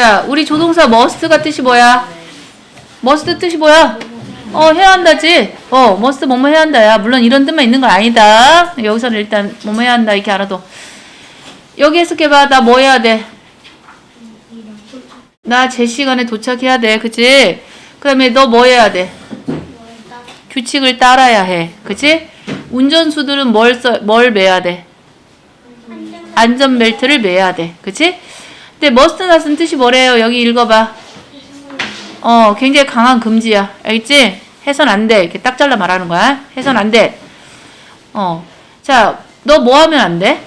자, 우리 조동사 must가 뜻이 뭐야? must 뜻이 뭐야? 어, 해야 한다지. 어, must 뭐뭐 해야 한다야. 물론 이런 뜻만 있는 건 아니다. 여기서는 일단 뭐뭐 해야 한다 이렇게 알아도. 여기 해석해봐. 나 뭐 해야 돼? 나 제 시간에 도착해야 돼. 그치? 그 다음에 너 뭐 해야 돼? 규칙을 따라야 해. 그치? 운전수들은 뭘, 써, 뭘 매야 돼? 안전벨트를 매야 돼. 그치? 근데 must not은 뜻이 뭐래요? 여기 읽어봐. 어, 굉장히 강한 금지야. 알겠지? 해선 안 돼. 이렇게 딱 잘라 말하는 거야. 해선 안 돼. 어. 자, 너 뭐 하면 안 돼?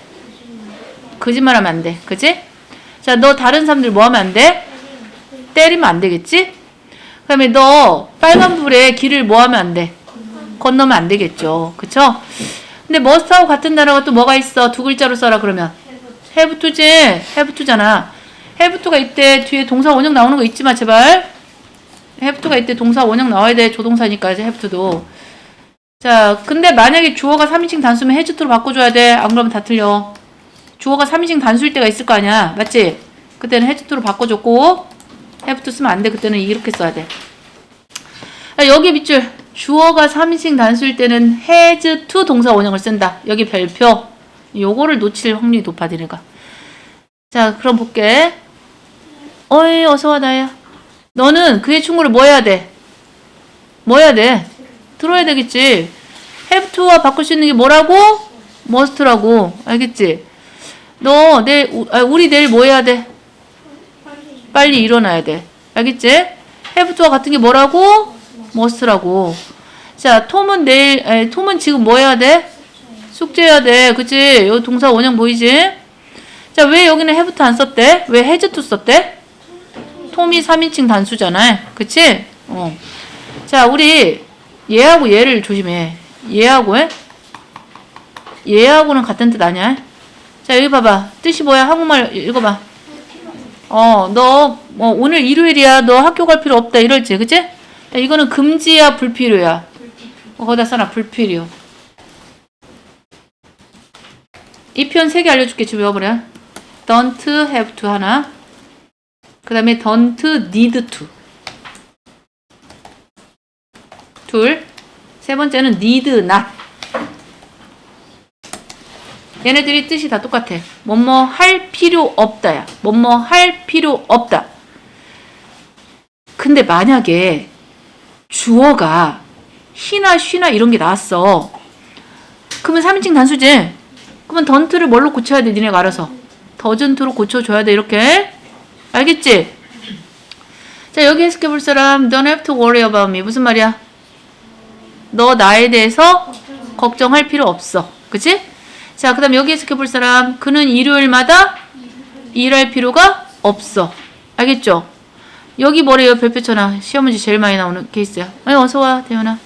거짓말 하면 안 돼. 그치? 자, 너 다른 사람들 뭐 하면 안 돼? 때리면 안 되겠지? 그 다음에 너 빨간불에 길을 뭐 하면 안 돼? 건너면 안 되겠죠. 그쵸? 근데 머스트하고 같은 단어가 또 뭐가 있어? 두 글자로 써라 그러면. have to잖아. To가 이때 뒤에 동사 원형 나오는 거 마, 제발. to가 이때 동사 원형 나와야 돼. 조동사니까 이제 to도. 자, 근데 만약에 주어가 3인칭 단수면 to로 바꿔줘야 돼. 안 그러면 다 틀려. 주어가 3인칭 단수일 때가 있을 거 아니야. 맞지? 그때는 to로 바꿔줬고, to 쓰면 안 돼. 그때는 이렇게 써야 돼. 야, 여기 밑줄. 주어가 3인칭 단수일 때는 to 동사 원형을 쓴다. 여기 별표. 요거를 놓칠 확률이 높아, 니네가. 자, 그럼 볼게. 어이, 어서와, 나야. 너는 그의 충고를 뭐 해야 돼? 뭐 해야 돼? 들어야 되겠지. have to와 바꿀 수 있는 게 뭐라고? must라고. 알겠지? 너 내일, 우- 아, 우리 내일 뭐 해야 돼? 빨리 일어나야 돼. 알겠지? have to와 같은 게 뭐라고? must라고. 자, 톰은 내일, 아니, 톰은 지금 뭐 해야 돼? 숙제해야 돼. 그치? 여기 동사 원형 보이지? 자, 왜 여기는 to 안 썼대? 왜 has to 썼대? 톰이 3인칭 단수잖아. 그치? 어. 자, 우리 얘하고 얘를 조심해. 얘하고, 에? 얘하고는 같은 뜻 아니야? 자, 여기 봐봐. 뜻이 뭐야? 한국말 읽어봐. 어, 너, 뭐, 오늘 일요일이야. 너 학교 갈 필요 없다. 이럴지. 그치? 야, 이거는 금지야, 불필요야. 어, 거기다 써놔. 불필요. 이 표현 세 개 알려줄게. 지금 외워버려. don't have to 하나. 그 다음에 don't need to. 둘. 세 번째는 need not. 얘네들이 뜻이 다 똑같아. 뭐뭐 할 필요 없다야. 뭐뭐 할 필요 없다. 근데 만약에 주어가 히나 쉬나 이런 게 나왔어. 그러면 3인칭 단수지. 그러면 던트를 뭘로 고쳐야 돼? 니네가 알아서. 더전트로 고쳐줘야 돼. 이렇게. 알겠지? 자 여기 해석해 볼 사람 Don't have to worry about me. 무슨 말이야? 너 나에 대해서 걱정할 필요 없어. 그치? 자, 그 다음 여기 해석해 볼 사람. 그는 일요일마다 일할 필요가 없어. 알겠죠? 여기 뭐래요? 별표 쳐놔. 시험 문제 제일 많이 나오는 케이스야. 아니, 어서와, 대현아.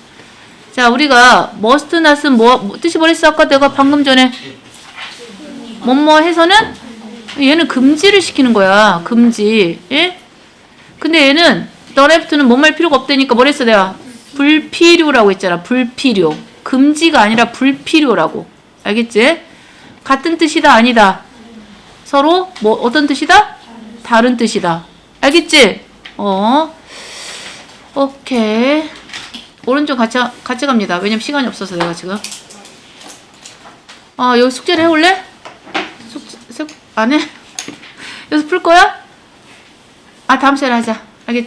자, 우리가 not은 뭐, 뭐 뜻이 뭐랬어? 아까 내가 방금 전에 뭐뭐 해서는 얘는 금지를 시키는 거야. 금지. 예? 근데 얘는 don't have to는 뭐할 필요가 없다니까 뭐랬어 내가? 불필요라고 했잖아. 불필요. 금지가 아니라 불필요라고. 알겠지? 같은 뜻이다 아니다. 서로 뭐 어떤 뜻이다? 다른 뜻이다. 알겠지? 어. 오케이. 오른쪽 같이 같이 갑니다. 왜냐면 시간이 없어서 내가 지금. 아, 여기 숙제를 해 올래? 안 해? 여기서 풀 거야? 아, 다음 시간에 하자. 알겠지?